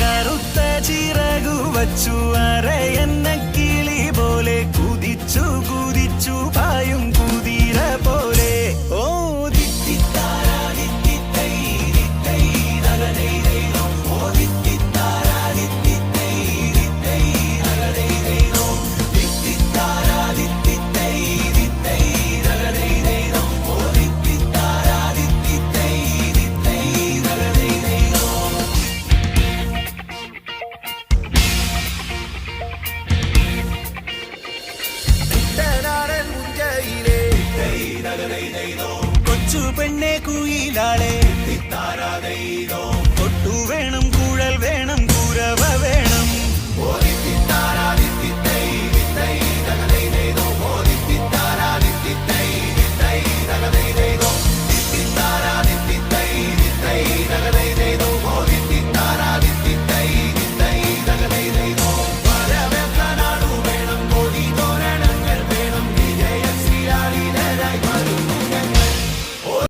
കറുത്ത ചിറകു വച്ചു അരയൻ കൊച്ചു പെണ്ണെ കുയിലാളെ